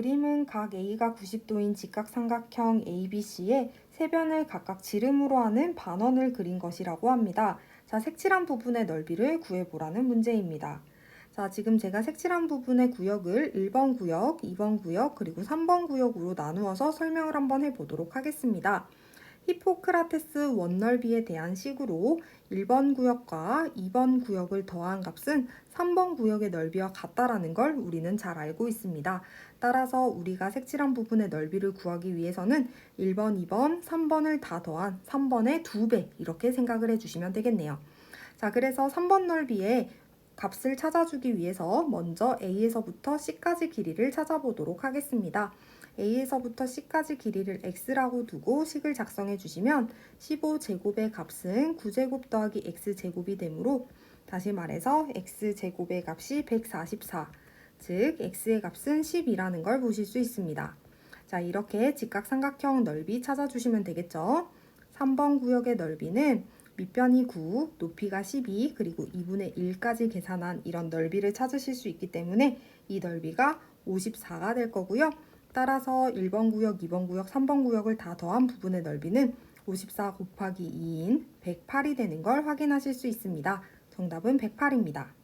그림은 각 A가 90도인 직각삼각형 ABC에 세 변을 각각 지름으로 하는 반원을 그린 것이라고 합니다. 자, 색칠한 부분의 넓이를 구해보라는 문제입니다. 자, 지금 제가 색칠한 부분의 구역을 1번 구역, 2번 구역, 그리고 3번 구역으로 나누어서 설명을 한번 해보도록 하겠습니다. 히포크라테스 원넓이에 대한 식으로 1번 구역과 2번 구역을 더한 값은 3번 구역의 넓이와 같다라는 걸 우리는 잘 알고 있습니다. 따라서 우리가 색칠한 부분의 넓이를 구하기 위해서는 1번, 2번, 3번을 다 더한 3번의 2배 이렇게 생각을 해주시면 되겠네요. 자, 그래서 3번 넓이의 값을 찾아주기 위해서 먼저 A에서부터 C까지 길이를 찾아보도록 하겠습니다. A에서부터 C까지 길이를 x라고 두고 식을 작성해 주시면 15제곱의 값은 9제곱 더하기 x제곱이 되므로 다시 말해서 x제곱의 값이 144, 즉 x의 값은 10이라는 걸 보실 수 있습니다. 자, 이렇게 직각삼각형 넓이 찾아주시면 되겠죠. 3번 구역의 넓이는 밑변이 9, 높이가 12, 그리고 2분의 1까지 계산한 이런 넓이를 찾으실 수 있기 때문에 이 넓이가 54가 될 거고요. 따라서 1번 구역, 2번 구역, 3번 구역을 다 더한 부분의 넓이는 54 곱하기 2인 108이 되는 걸 확인하실 수 있습니다. 정답은 108입니다.